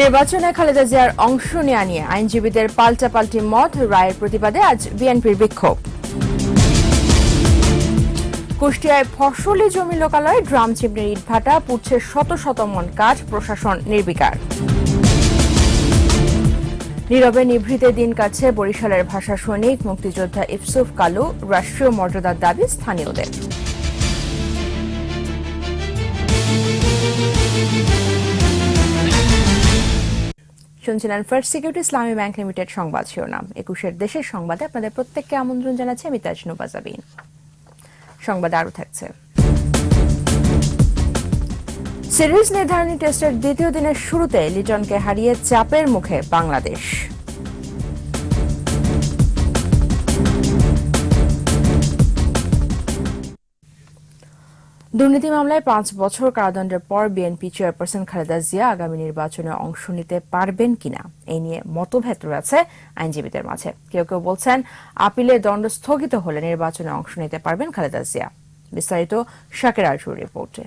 নির্বাচনে খালেদা জিয়ার অংশ নেওয়া নিয়ে আইনজীবীদের পাল্টাপাল্টি মত, রায়ের প্রতিবাদে আজ বিএনপির বিক্ষোভ। কুষ্টিয়ায় ফসলি জমি লোকালয়ে ড্রাম চিমনির ইটভাটা পুড়ছে শত শত মন কাঠ, প্রশাসন নির্বিকার। নীরবে নিভৃতে দিন কাটছে বরিশালের ভাষা সৈনিক, মুক্তিযোদ্ধা ইফসুফ কালু, রাষ্ট্রীয় মর্যাদার দাবি স্থানীয়দের। শুনছিলেন First Security Islami Bank Limited সংবাদ শিরোনাম। একুশের দেশের সংবাদে আপনাদের প্রত্যেককে আমন্ত্রণ জানাচ্ছে আমি তাজনু বাজাবিন। সংবাদ আরও থাকছে। সিরিজ নির্ধারণী টেস্টের দ্বিতীয় দিনের শুরুতে লিটনকে হারিয়ে চাপের মুখে বাংলাদেশ। দুর্নীতি মামলায় পাঁচ বছর কারাদণ্ডের পর বিএনপি চেয়ারপারসন খালেদা জিয়া আগামী নির্বাচনে অংশ নিতে পারবেন কিনা? এই নিয়ে মতভেদ রয়েছে আইনজীবীদের মাঝে। কেউ কেউ বলছেন আপিলে দণ্ড স্থগিত হলে নির্বাচনে অংশ নিতে পারবেন খালেদা জিয়া। বিস্তারিত শাকের আরজুর রিপোর্টে।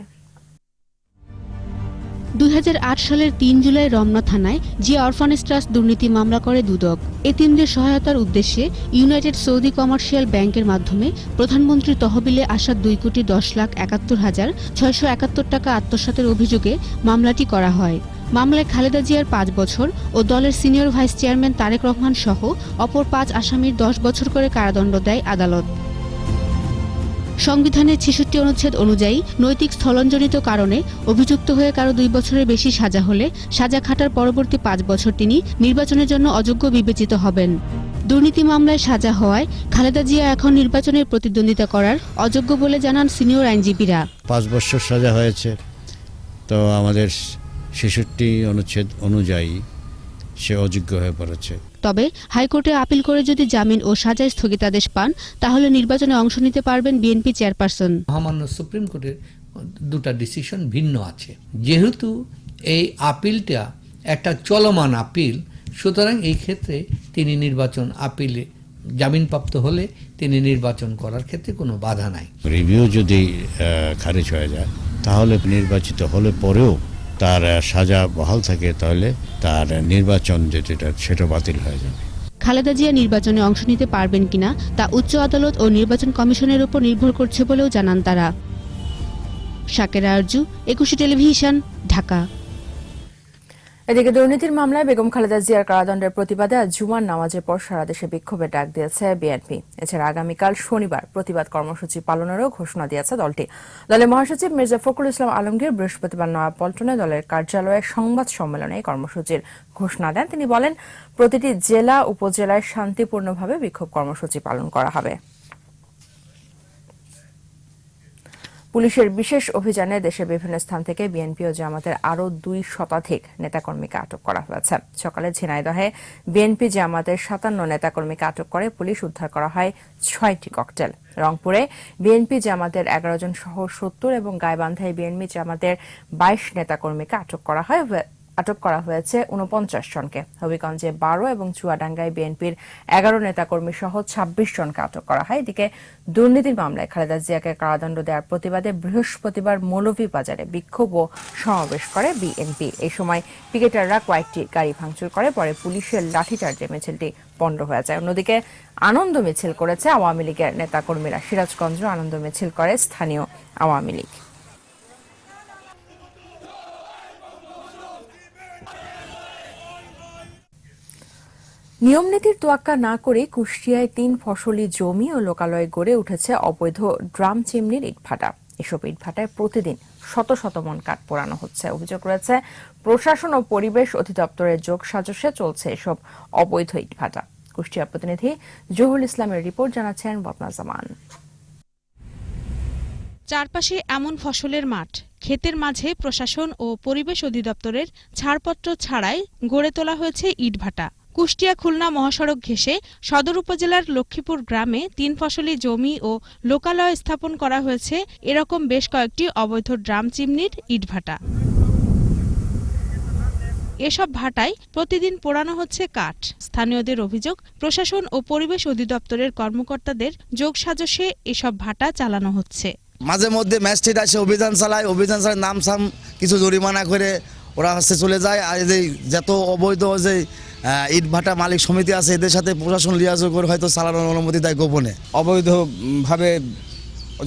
দুই হাজার আট সালের তিন জুলাই রমনা থানায় জিয়া অরফানেজ ট্রাস্ট দুর্নীতি মামলা করে দুদক এতিমদের সহায়তার উদ্দেশ্যে ইউনাইটেড সৌদি কমার্শিয়াল ব্যাংকের মাধ্যমে প্রধানমন্ত্রী তহবিলে আসা দুই কোটি দশ লাখ একাত্তর হাজার ছয়শো একাত্তর টাকা আত্মসাতের অভিযোগে মামলাটি করা হয়। মামলায় খালেদা জিয়ার পাঁচ বছর ও দলের senior vice chairman Tarique Rahman সহ অপর পাঁচ আসামির দশ বছর করে কারাদণ্ড দেয় আদালত। সংবিধানের ছেষট্টি অনুচ্ছেদ অনুযায়ী নৈতিক স্থলনজনিত কারণে অভিযুক্ত হয়ে কারও দুই বছরের বেশি সাজা হলে সাজা খাটার পরবর্তী পাঁচ বছর তিনি নির্বাচনের জন্য অযোগ্য বিবেচিত হবেন। দুর্নীতি মামলায় সাজা হওয়ায় খালেদা জিয়া এখন নির্বাচনের প্রতিদ্বন্দ্বিতা করার অযোগ্য বলে জানান সিনিয়র আইনজীবীরা। পাঁচ বছর সাজা হয়েছে। তো আমাদের ছেষট্টি অনুচ্ছেদ অনুযায়ী সে অযোগ্য হয়ে পড়েছে। তবে হাইকোর্টে আপিল করে যদি জামিন ও সাজায় স্থগিতাদেশ পান তাহলে নির্বাচনে অংশ নিতে পারবেন বিএনপি চেয়ারপারসন। মহামান্য সুপ্রিম কোর্টের দুটা ডিসিশন ভিন্ন আছে। যেহেতু এই আপিলটা একটা চলমান আপিল সুতরাং এই ক্ষেত্রে তিনি নির্বাচন আপিলে জামিনপ্রাপ্ত হলে তিনি নির্বাচন করার ক্ষেত্রে কোনো বাধা নাই। রিভিউ যদি খারিজ হয়ে যায় তাহলে নির্বাচিত হলে পরেও তার সাজা বহাল থাকে তাহলে তার নির্বাচন যেটা, সেটা বাতিল হয়ে যাবে। খালেদা জিয়া নির্বাচনে অংশ নিতে পারবেন কিনা তা উচ্চ আদালত ও নির্বাচন কমিশনের উপর নির্ভর করছে বলেও জানান তারা। সাকেরা আরজু, একুশে টেলিভিশন, ঢাকা। এদিকে দুর্নীতির মামলায় বেগম খালেদা জিয়ার কারাদণ্ডের প্রতিবাদে আজ জুমার নামাজের পর সারা দেশে বিক্ষোভের ডাক দিয়েছে বিএনপি। এছাড়া আগামীকাল শনিবার প্রতিবাদ কর্মসূচি পালনেরও ঘোষণা দিয়েছে দলটি। দলের মহাসচিব মির্জা ফখরুল ইসলাম আলমগীর বৃহস্পতিবার নয়াপল্টনে দলের কার্যালয়ে সংবাদ সম্মেলনে কর্মসূচির ঘোষণা দেন। তিনি বলেন, প্রতিটি জেলা, উপজেলায় শান্তিপূর্ণভাবে বিক্ষোভ কর্মসূচি পালন করা হবে। পুলিশের বিশেষ অভিযানে দেশের বিভিন্ন স্থান থেকে বিএনপি ও জামাতের আরও দুই শতাধিক নেতাকর্মীকে আটক করা হয়েছে। সকালে ঝিনাইদহে বিএনপি জামাতের সাতান্ন নেতাকর্মীকে আটক করে পুলিশ উদ্ধার করা হয় ছয়টি ককটেল। রংপুরে বিএনপি জামাতের এগারো জন সহ সত্তর এবং গাইবান্ধায় বিএনপি জামাতের বাইশ নেতাকর্মীকে আটক করা হয়। আটক করা হয়েছে উনপঞ্চাশ জনকে। হবিগঞ্জে বারো এবং চুয়াডাঙ্গায় বিএনপির এগারো নেতাকর্মী সহ ছাব্বিশ জনকে আটক করা হয়। এদিকে দুর্নীতির মামলায় খালেদা জিয়াকে কারাদণ্ড দেওয়ার প্রতিবাদে বৃহস্পতিবার মৌলভীবাজারে বিক্ষোভ ও সমাবেশ করে বিএনপি। এই সময় পিকেটাররা কয়েকটি গাড়ি ভাঙচুর করে, পরে পুলিশের লাঠিচার্জে মিছিলটি পণ্ড হয়ে যায়। অন্যদিকে আনন্দ মিছিল করেছে আওয়ামী লীগের নেতাকর্মীরা। সিরাজগঞ্জ আনন্দ মিছিল করে স্থানীয় আওয়ামী লীগ। নিয়মনীতির তোয়াক্কা না করে কুষ্টিয়ায় তিন ফসলি জমি ও লোকালয়ে গড়ে উঠেছে অবৈধ ড্রাম চিমনির ইটভাটা। এসব ইটভাটায় প্রতিদিন শত শত মন কাঠ পোড়ানো হচ্ছে। অভিযোগ রয়েছে, প্রশাসন ও পরিবেশ অধিদপ্তরের যোগ সাজসে চলছে এসব অবৈধ ইটভাটা। কুষ্টিয়া প্রতিনিধি জহুল ইসলামের রিপোর্ট জানাচ্ছেন বদনা জামান। চারপাশে এমন ফসলের মাঠ, ক্ষেতের মাঝে প্রশাসন ও পরিবেশ অধিদপ্তরের ছাড়পত্র ছাড়াই গড়ে তোলা হয়েছে ইটভাটা। কুষ্টিয়া খুলনা মহাসড়ক ঘেঁষে সদর উপজেলার লক্ষ্মীপুর গ্রামে তিন ফসলি জমি ও লোকালয় স্থাপন করা হয়েছে। এরকম বেশ কয়েকটি অবৈধ ড্রাম চিমনির ইটভাটা। এসব ভাটায় প্রতিদিন পোড়ানো হচ্ছে কাঠ। স্থানীয়দের অভিযোগ, প্রশাসন ও পরিবেশ অধিদপ্তরের কর্মকর্তাদের যোগসাজশে এসব ভাটা চালানো হচ্ছে। মাঝে মধ্যে ম্যাজিস্ট্রেট আসে, অভিযান চালায় অভিযান চালায় নাম সাম কিছু জরিমানা করে ওরা হচ্ছে চলে যায়। আর এই যত অবৈধ যে ইটভাটা মালিক সমিতি আছে এদের সাথে প্রশাসন লিয়াজো করে হয়তো চালানোর অনুমতি দেয় গোপনে। অবৈধভাবে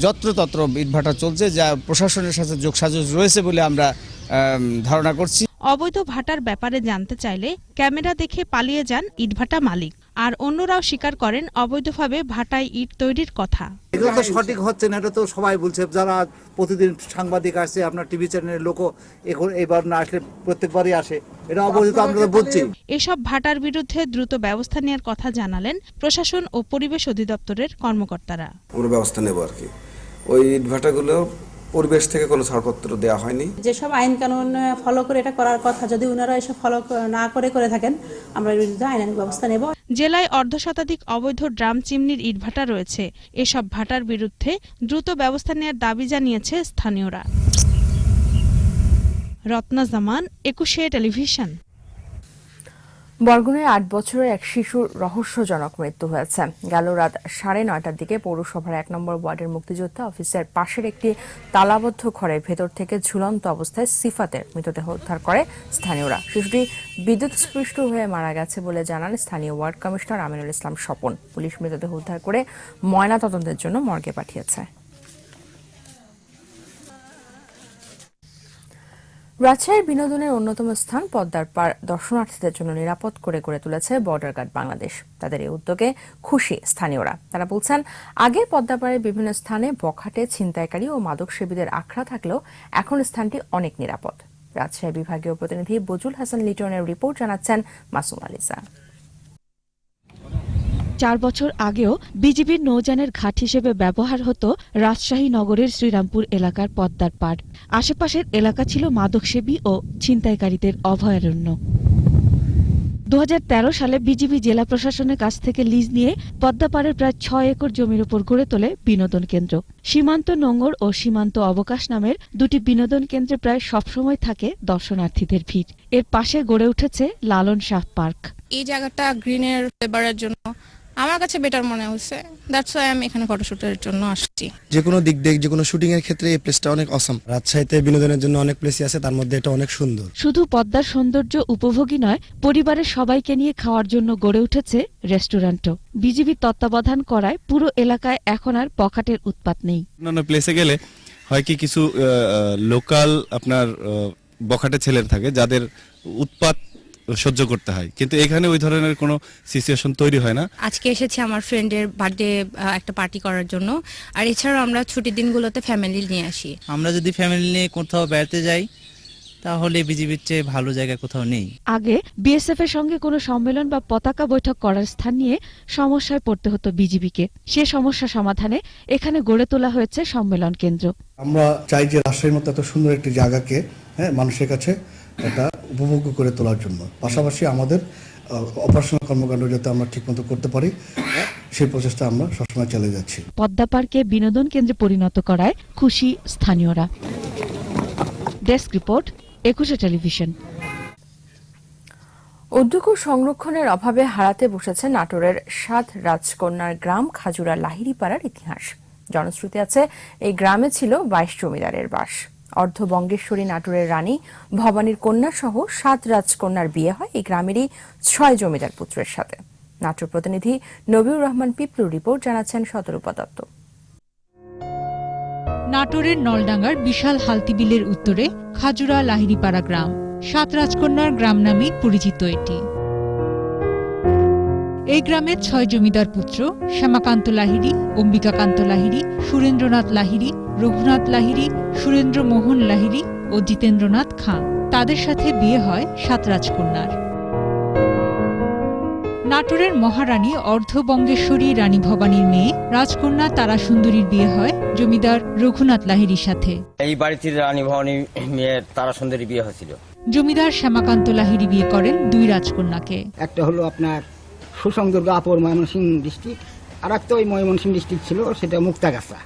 যত্রতত্র ইটভাটা চলছে যা প্রশাসনের সাথে যোগসাজশ রয়েছে বলে আমরা আম, ধারণা করছি। অবৈধ ভাটার ব্যাপারে জানতে চাইলে ক্যামেরা দেখে পালিয়ে যান ইটভাটা মালিক। আর অন্যরাও স্বীকার করেন অবৈধভাবে ভাটায় ইট তৈরির কথা। এটা তো সঠিক হচ্ছে না এটা তো সবাই বলছে। যারা প্রতিদিন সাংবাদিক আসছে আপনার টিভি চ্যানেলের লোকও এখন এবার না আসলে প্রত্যেকবারই আসে। এটা অবৈধ তো আমরা তো বলছি। এসব ভাটার বিরুদ্ধে দ্রুত ব্যবস্থা নেওয়ার কথা জানালেন প্রশাসন ও পরিবেশ অধিদপ্তরের কর্মকর্তারা। আমরা ব্যবস্থা নেব আর কি। ওই ইট ভাটাগুলো পরিবেশ থেকে কোনো ছাড়পত্র দেওয়া হয়নি। যেসব আইন কানুন ফলো করে এটা করার কথা যদি ওনারা এসব ফলো না করে করে থাকেন আমরা এর বিরুদ্ধে আইনানুগ ব্যবস্থা নেব। জেলায় অর্ধ শতাধিক অবৈধ ড্রাম চিমনির ইটভাটা রয়েছে। এসব ভাটার বিরুদ্ধে দ্রুত ব্যবস্থা নেয়ার দাবি জানিয়েছে স্থানীয়রা। রত্না জামান, একুশে টেলিভিশন। বরগুনায় আট বছরের এক শিশুর রহস্যজনক মৃত্যু হয়েছে। গেল রাত সাড়ে নয়টার দিকে পৌরসভার এক নম্বর ওয়ার্ডের মুক্তিযোদ্ধা অফিসের পাশের একটি তালাবদ্ধ ঘরের ভেতর থেকে ঝুলন্ত অবস্থায় সিফাতের মৃতদেহ উদ্ধার করে স্থানীয়রা। শিশুটি বিদ্যুৎস্পৃষ্ট হয়ে মারা গেছে বলে জানান স্থানীয় ward commissioner Aminul Islam Swapan. Police মৃতদেহ উদ্ধার করে ময়না তদন্তের জন্য মর্গে পাঠিয়েছে। রাজশাহীর বিনোদনের অন্যতম স্থান পদ্মার পার দর্শনার্থীদের জন্য নিরাপদ করে গড়ে তুলেছে বর্ডার গার্ড বাংলাদেশ। তাদের এই উদ্যোগে খুশি স্থানীয়রা। তারা বলছেন, আগে পদ্মাপাড়ের বিভিন্ন স্থানে বখাটে, ছিনতাইকারী ও মাদক সেবীদের আখড়া থাকলেও এখন স্থানটি অনেক নিরাপদ। রাজশাহী বিভাগীয় প্রতিনিধি বজুল হাসান লিটনের রিপোর্ট জানাচ্ছেন মাসুম আলিসা। চার বছর আগেও বিজিবির নৌযানের ঘাট হিসেবে ব্যবহার হতো রাজশাহী নগরের শ্রীরামপুর এলাকার পদ্মার পাড়। আশেপাশের এলাকা ছিল মাদকসেবী ও ছিনতাইকারীদের অভয়ারণ্য। দু সালে বিজিবি জেলা প্রশাসনের কাছ থেকে লিজ নিয়ে পদ্মাপাড়ের প্রায় ছয় একর জমির উপর গড়ে তোলে বিনোদন কেন্দ্র। সীমান্ত নোঙ্গর ও সীমান্ত অবকাশ নামের দুটি বিনোদন কেন্দ্রে প্রায় সবসময় থাকে দর্শনার্থীদের ভিড়। এর পাশে গড়ে উঠেছে লালন শাহ পার্ক। এই জায়গাটা গ্রিনের জন্য আমার কাছে বেটার মনে হচ্ছে দ্যাটস ওয়াই আমি এখানে ফটোশুটের জন্য আসছি। যে কোনো দিক দিয়ে যে কোনো শুটিং এর ক্ষেত্রে এই প্লেসটা অনেক অসম রাজশাহীতে বিনোদনের জন্য অনেক প্লেসই আছে তার মধ্যে এটা অনেক সুন্দর। শুধু পদ্মার সৌন্দর্য উপভোগী নয় পরিবারের সবাইকে নিয়ে খাওয়ার জন্য গড়ে উঠেছে রেস্টুরেন্টও বিজিবি তত্ত্বাবধান করায় পুরো এলাকায় এখন আর পকেটের উৎপাত নেই। অন্যান্য প্লেসে গেলে হয় কি কিছু লোকাল আপনার বখাটে ছেলের থাকে যাদের উৎপাত সহ্য করতে হয়। কিন্তু এখানে ওই ধরনের কোনো সিচুয়েশন তৈরি হয় না। আজকে এসেছি আমার ফ্রেন্ডের বার্থডে একটা পার্টি করার জন্য। আর এছাড়াও আমরা ছুটির দিনগুলোতে ফ্যামিলি নিয়ে আসি। আমরা যদি ফ্যামিলি নিয়ে কোথাও বেড়াতে যাই তাহলে বিজিবির চেয়ে ভালো জায়গা কোথাও নেই। আগে বিএসএফ এর সঙ্গে কোনো সম্মেলন বা পতাকা বৈঠক করার স্থান নিয়ে সমস্যায় পড়তে হতো বিজিবিকে সে সমস্যা সমাধানে এখানে গড়ে তোলা হয়েছে সম্মেলন কেন্দ্র। আমরা চাই যে রাজশাহীর মতো এত সুন্দর একটি জায়গাকে হ্যাঁ মানুষের কাছে এটা উপভোগ্য করে তোলার জন্য। পাশাপাশি আমাদের অপারেশনাল কর্মকাণ্ড যাতে আমরা ঠিকমতো করতে পারি সেই প্রচেষ্টা আমরা সবসময় চালিয়ে যাচ্ছি। পদ্মা পার্কে বিনোদন কেন্দ্রে পরিণত করায় খুশি স্থানীয়রা। Desk report Ekushey Television. উদ্যোগ ও সংরক্ষণের অভাবে হারাতে বসেছে নাটোরের সাত রাজকন্যার গ্রাম খাজুরা লাহিড়িপাড়ার ইতিহাস। জনশ্রুতি আছে এই গ্রামে ছিল বাইশ জমিদারের বাস। অর্ধবঙ্গেশ্বরী নাটোরের রানী ভবানীর কন্যা সহ সাত রাজকন্যার বিয়ে হয় এই গ্রামেরই ছয় জমিদার পুত্রের সাথে। নাটোর প্রতিনিধি নবিউর রহমান পিপলুর রিপোর্ট জানাচ্ছেন শতরূপা দত্ত নাটোরের নলডাঙ্গার বিশাল হালতিবিলের উত্তরে খাজুরা লাহিড়িপাড়া গ্রাম, সাত রাজকন্যার গ্রাম নামেই পরিচিত এটি। এই গ্রামের ছয় জমিদার পুত্র শ্যামাকান্ত লাহিড়ী, অম্বিকাকান্ত লাহিড়ী, সুরেন্দ্রনাথ লাহিড়ী রঘুনাথ লাহিড়ী সুরেন্দ্র মোহন লাহিড়ী ও জিতেন্দ্রনাথ খাঁ। তাদের সাথে বিয়ে হয় সাত রাজকন্যার। নাটোরের মহারানী অর্ধবঙ্গেশ্বরী রানী ভবানীর মেয়ে রাজকন্যা তারা সুন্দরীর বিয়ে হয় জমিদার রঘুনাথ লাহিড়ীর সাথে। এই বাড়িতে রানী ভবানী মেয়ে তারা সুন্দরী বিয়ে হয়েছিল। জমিদার শ্যামাকান্ত লাহিড়ী বিয়ে করেন দুই রাজকন্যাকে। একটা হলো আপনার সুসংদুর্গ আপর ময়মনসিংহ ডিস্ট্রিক্ট আর একটা ওই ময়মনসিংহ ডিস্ট্রিক্ট ছিল সেটা মুক্তাগাছা।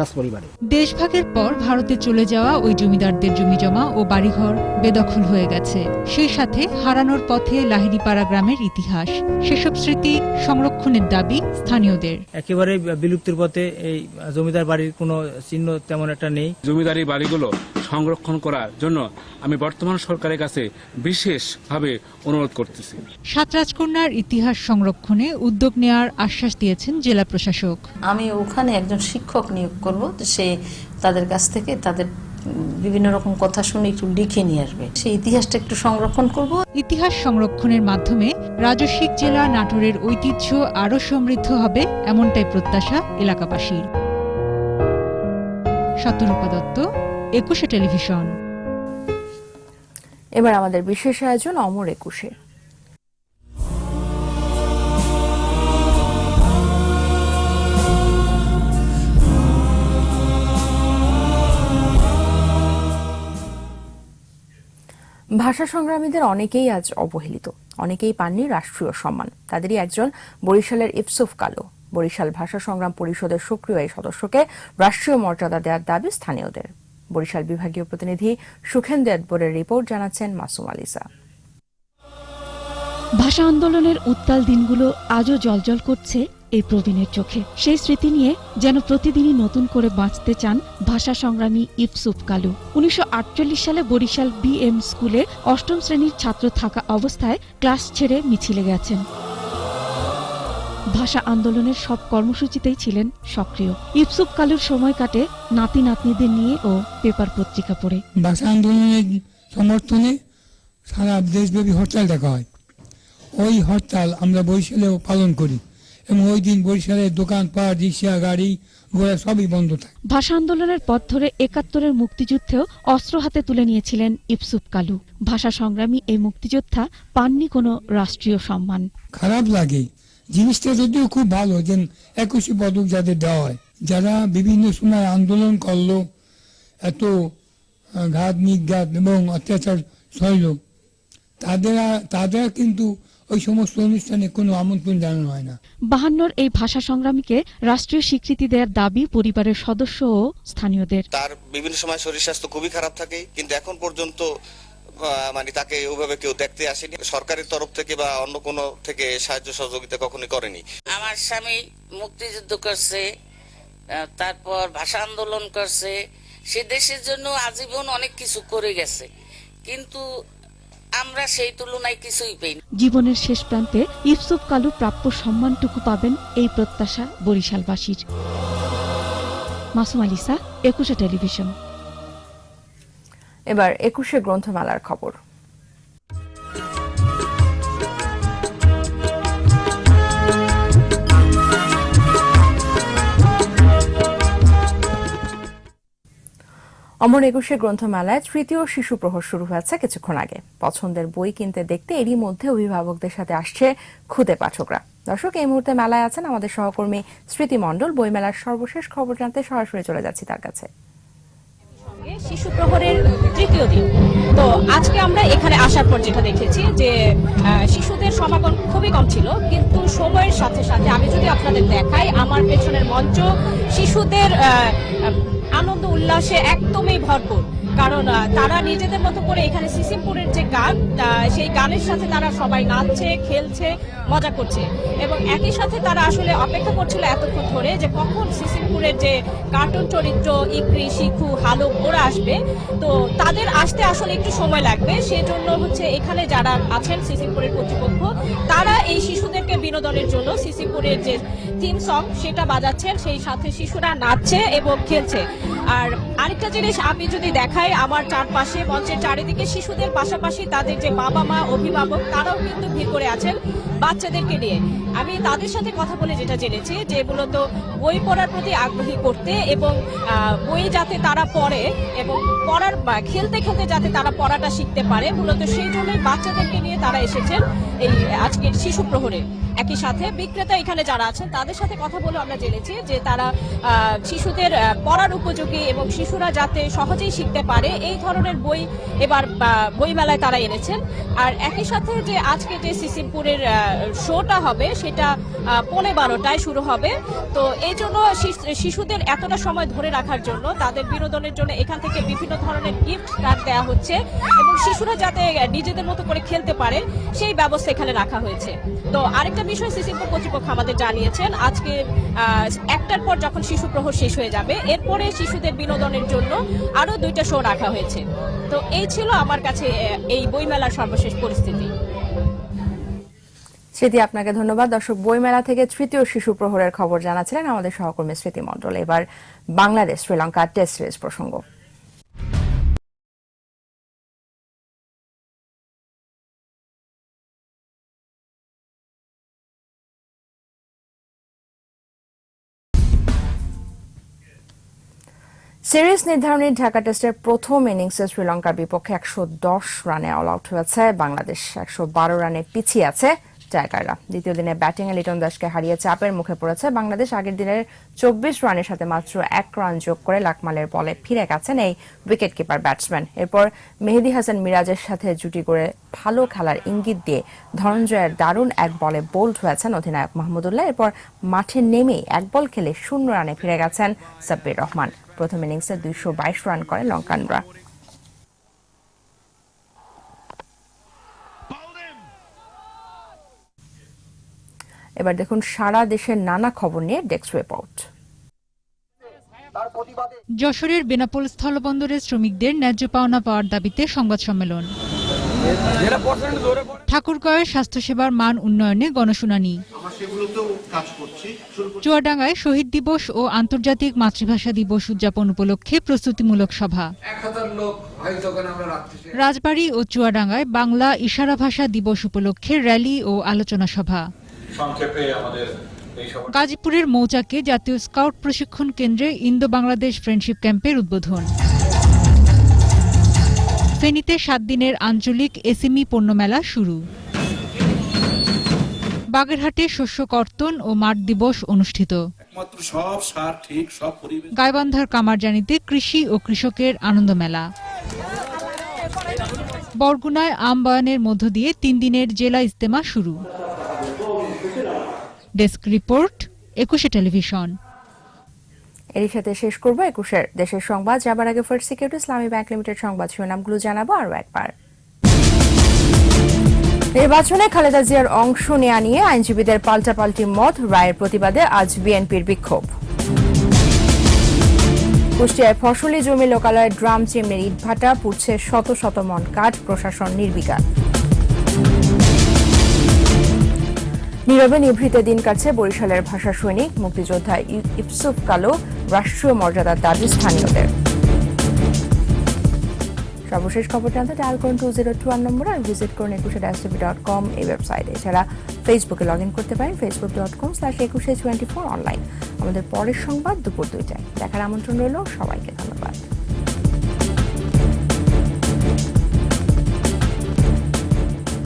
রাজপরিবারে। দেশভাগের পর ভারতে চলে যাওয়া ওই জমিদারদের জমিজমা ও বাড়িঘর বেদখল হয়ে গেছে। সেই সাথে হারানোর পথে লাহিড়িপাড়া গ্রামের ইতিহাস। সেসব স্মৃতি সংরক্ষণের দাবি স্থানীয়দের। একেবারে বিলুপ্তির পথে এই জমিদার বাড়ির কোনো চিহ্ন তেমন একটা নেই। জমিদারি বাড়িগুলো সংরক্ষণ করার জন্য আমি বর্তমান সরকারের কাছে বিশেষভাবে অনুরোধ করতেছি। সাত রাজকন্যার ইতিহাস সংরক্ষণে উদ্যোগ নেওয়ার আশ্বাস দিয়েছেন জেলা প্রশাসক। আমি ওখানে একজন শিক্ষক নিয়োগ করব সে তাদের কাছ থেকে তাদের বিভিন্ন রকম কথা শুনে একটু লিখে নিয়ে আসবে। সেই ইতিহাসটা একটু সংরক্ষণ করব। ইতিহাস সংরক্ষণের মাধ্যমে রাজস্বিক জেলা নাটোরের ঐতিহ্য আরও সমৃদ্ধ হবে এমনটাই প্রত্যাশা এলাকাবাসীর। শতরূপা দত্ত একুশে টেলিভিশন। এবার আমাদের বিশেষ আয়োজন অমর একুশে। ভাষা সংগ্রামীদের অনেকেই আজ অবহেলিত। অনেকেই পাননি রাষ্ট্রীয় সম্মান। তাদেরই একজন বরিশালের ইফসুফ কালো। বরিশাল ভাষা সংগ্রাম পরিষদের সক্রিয় এই সদস্যকে রাষ্ট্রীয় মর্যাদা দেওয়ার দাবি স্থানীয়দের। বরিশাল বিভাগীয় প্রতিনিধি সুখেন দেববরের রিপোর্ট জানাচ্ছেন মাসুম আলিসা। ভাষা আন্দোলনের উত্তাল দিনগুলো আজও জলজল করছে এই প্রবীণের চোখে। সেই স্মৃতি নিয়ে যেন প্রতিদিনই নতুন করে বাঁচতে চান ভাষা সংগ্রামী ইফসুফ কালু। উনিশশো আটচল্লিশ সালে বরিশাল বিএম স্কুলে অষ্টম শ্রেণির ছাত্র থাকা অবস্থায় ক্লাস ছেড়ে মিছিলে গেছেন। ভাষা আন্দোলনের সব কর্মসূচিতেই ছিলেন সক্রিয়। ইফসুফ কালুর সময় কাটে নাতি নাতনিদের নিয়ে ও পেপার পত্রিকা পড়ে। ভাষা আন্দোলনের সমর্থনে সারা দেশব্যাপী হরতাল দেখা হয়। ওই হরতাল আমরা বরিশালেও পালন করি এবং ওই দিন বরিশালের দোকানপাট রিক্সা গাড়ি ঘোড়া সবই বন্ধ থাকে। ভাষা আন্দোলনের পথ ধরে একাত্তরের মুক্তিযুদ্ধেও অস্ত্র হাতে তুলে নিয়েছিলেন ইফসুফ কালু। ভাষা সংগ্রামী এই মুক্তিযোদ্ধা পাননি কোনো রাষ্ট্রীয় সম্মান। খারাপ লাগে জিনিসটা যদিও খুব ভালো যে একুশে পদক যাদের দেওয়া হয় যারা বিভিন্ন সময় আন্দোলন করল এত ঘাত নিঘাত এবং অত্যাচার সইল তাদের তাদের কিন্তু ওই সমস্ত অনুষ্ঠানে কোনো আমন্ত্রণ জানানো হয় না। বাহান্নর এই ভাষা সংগ্রামীকে রাষ্ট্রীয় স্বীকৃতি দেওয়ার দাবি পরিবারের সদস্য ও স্থানীয়দের। তার বিভিন্ন সময় শরীর স্বাস্থ্য খুবই খারাপ থাকে কিন্তু এখন পর্যন্ত মানে তাকে ওইভাবে কেউ দেখতে আসেনি। সরকারের তরফ থেকে বা অন্য কোনো থেকে সাহায্য সহযোগিতা কখনোই করেনি। আমার স্বামী মুক্তিযুদ্ধ করছে তারপর ভাষা আন্দোলন করছে। সে দেশের জন্য আজীবন অনেক কিছু করে গেছে। কিন্তু আমরা সেই তুলনায় কিছুই পাই জীবনের শেষ প্রান্তে ইফসুফ কালু প্রাপ্য সম্মানটুকু পাবেন এই প্রত্যাশা বরিশালবাসীর। মাসুম আলিসা একুশে টেলিভিশন। এবার একুশে গ্রন্থমেলার খবর। অমর একুশে গ্রন্থমেলায় তৃতীয় শিশু প্রহর শুরু হয়েছে কিছুক্ষণ আগে। পছন্দের বই কিনতে দেখতে এরই মধ্যে অভিভাবকদের সাথে আসছে খুদে পাঠকরা। দর্শক, এই মুহূর্তে মেলায় আছেন আমাদের সহকর্মী স্মৃতি মণ্ডল। বইমেলার সর্বশেষ খবর জানতে সরাসরি চলে যাচ্ছি তার কাছে। শিশু প্রহরের তৃতীয় দিন। তো আজকে আমরা এখানে আসার পর যেটা দেখেছি যে শিশুদের সমাগম খুবই কম ছিল, কিন্তু সময়ের সাথে সাথে আমি যদি আপনাদের দেখাই, আমার পেছনের মঞ্চ শিশুদের আনন্দ উল্লাসে একদমই ভরপুর। কারণ তারা নিজেদের মতো করে এখানে সিসিমপুরের যে গান সেই গানের সাথে তারা সবাই নাচছে, খেলছে, মজা করছে। এবং একই সাথে তারা আসলে অপেক্ষা করছিল এতক্ষণ ধরে যে কখন সিসিমপুরের যে কার্টুন চরিত্র ইকরি, শিখু, হালুক, ওরা আসবে। তো তাদের আসতে আসলে একটু সময় লাগবে। সেজন্য হচ্ছে এখানে যারা আছেন সিসিমপুরের কর্তৃপক্ষ, তারা এই শিশুদেরকে বিনোদনের জন্য সিসিমপুরের যে থিম সং সেটা বাজাচ্ছেন। সেই সাথে শিশুরা নাচছে এবং খেলছে। আর আরেকটা জিনিস আমি যদি দেখাই, আমার চারপাশে মঞ্চের চারিদিকে শিশুদের পাশাপাশি তাদের যে বাবা মা অভিভাবক, তারাও কিন্তু ভিড় করে আছেন বাচ্চাদেরকে নিয়ে। আমি তাদের সাথে কথা বলে যেটা জেনেছি, যে মূলত বই পড়ার প্রতি আগ্রহী করতে এবং বই যাতে তারা পড়ে এবং পড়ার খেলতে খেলতে যাতে তারা পড়াটা শিখতে পারে, মূলত সেই জন্যই বাচ্চাদেরকে নিয়ে তারা এসেছেন এই আজকের শিশু প্রহরে। একই সাথে বিক্রেতা এখানে যারা আছেন, তাদের সাথে কথা বলে আমরা জেনেছি যে তারা শিশুদের পড়ার উপযোগী এবং শিশুরা যাতে সহজেই শিখতে পারে, এই ধরনের বই এবার বইমেলায় তারা এনেছেন। আর একই সাথে যে আজকে যে সিসিমপুরের শোটা হবে সেটা পৌনে বারোটায় শুরু হবে। তো এই জন্য শিশুদের এতটা সময় ধরে রাখার জন্য তাদের বিনোদনের জন্য এখান থেকে বিভিন্ন ধরনের গিফট কার্ড দেওয়া হচ্ছে এবং শিশুরা যাতে নিজেদের মতো করে খেলতে পারে সেই ব্যবস্থা এখানে রাখা হয়েছে। তো আরেকটা বিষয় সিসিমপুর কর্তৃপক্ষ আমাদের জানিয়েছেন, আজকে একটার পর যখন শিশু প্রহর শেষ হয়ে যাবে, এরপরে শিশুদের বিনোদনের জন্য আরও দুইটা শো রাখা হয়েছে। তো এই ছিল আমার কাছে এই বইমেলার সর্বশেষ পরিস্থিতি। স্মৃতি, আপনাকে ধন্যবাদ। দর্শক, বইমেলা থেকে তৃতীয় শিশু প্রহরের খবর জানাচ্ছিলেন আমাদের সহকর্মী স্মৃতি মণ্ডল। এবার বাংলাদেশ, শ্রীলঙ্কা টেস্ট সিরিজ প্রসঙ্গ। সিরিজ নির্ধারণী ঢাকা টেস্টের প্রথম ইনিংসে শ্রীলঙ্কার বিপক্ষে একশো দশ রানে অল আউট হয়েছে। বাংলাদেশ একশো বারো রানে পিছিয়ে আছে। টাইগাররা দ্বিতীয় দিনে ব্যাটিংয়ে লিটন দাসকে হারিয়ে চাপের মুখে পড়েছে বাংলাদেশ। আগের দিনের চব্বিশ রানের সাথে মাত্র এক রান যোগ করে লাকমালের বলে ফিরে গেছেন এই উইকেট কিপার ব্যাটসম্যান এরপর মেহেদি হাসান মিরাজের সাথে জুটি করে ভালো খেলার ইঙ্গিত দিয়ে ধনঞ্জয়ের দারুণ এক বলে বোল্ড হয়েছেন অধিনায়ক মাহমুদুল্লাহ এরপর মাঠে নেমেই এক বল খেলে শূন্য রানে ফিরে গেছেন সাব্বির রহমান। প্রথম ইনিংসে দুইশো বাইশ রান করে লঙ্কানরা। এবার দেখুন, সারা দেশের নানা খবর নিয়ে ডেস্ক রিপোর্ট। যশোরের বেনাপোল স্থলবন্দরের শ্রমিকদের ন্যায্য পাওনা পাওয়ার দাবিতে সংবাদ সম্মেলন। ঠাকুরগাঁওয়ের স্বাস্থ্যসেবার মান উন্নয়নে গণশুনানি। চুয়াডাঙ্গায় শহীদ দিবস ও আন্তর্জাতিক মাতৃভাষা দিবস উদযাপন উপলক্ষে প্রস্তুতিমূলক সভা। রাজবাড়ী ও চুয়াডাঙ্গায় বাংলা ইশারা ভাষা দিবস উপলক্ষে র্যালি ও আলোচনা সভা। গাজীপুরের মৌচাকে জাতীয় স্কাউট প্রশিক্ষণ কেন্দ্রে ইন্দো বাংলাদেশ ফ্রেন্ডশিপ ক্যাম্পের উদ্বোধন। ফেনীতে সাত দিনের আঞ্চলিক এসএমই পণ্যমেলা শুরু। বাগেরহাটে শস্য কর্তন ও মাঠ দিবস অনুষ্ঠিত। সব সার ঠিক গাইবান্ধার কামারজানিতে কৃষি ও কৃষকের আনন্দ মেলা। বরগুনায় আম বয়ানের মধ্য দিয়ে তিন দিনের জেলা ইজতেমা শুরু। Desk report Ekushey Television. এরই সাথে শেষ করব একুশের দেশের সংবাদ, যাবার আগে First Security Islami Bank Limited সংবাদ শিরোনামগুলো জানাব আরও একবার। নির্বাচনে খালেদা জিয়ার অংশ নেওয়া নিয়ে আইনজীবীদের পাল্টাপাল্টি মত, রায়ের প্রতিবাদে আজ বিএনপির বিক্ষোভ। কুষ্টিয়ায় ফসলি জমি লোকালয়ে ড্রাম চিমনির ইটভাটা, পুড়ছে শত শত মন কাঠ, প্রশাসন নির্বিকার। নীরবে নিভৃতে দিন কাটছে বরিশালের ভাষা সৈনিক, মুক্তিযোদ্ধা ই- ইউসুফ কালো, রাষ্ট্রীয় মর্যাদার দাবি স্থানীয়দের। সর্বশেষ খবর জানতে ডায়াল করুন two zero two one number আর ভিজিট করুন একুশে ডাস্টিভি ডট কম এই ওয়েবসাইটে এছাড়া ফেসবুকে লগ ইন করতে পারেন Facebook dot com slash Ekushey twenty four online আমাদের পরের সংবাদ দুপুর দুইটায়। দেখার আমন্ত্রণ রইল সবাইকে, ধন্যবাদ।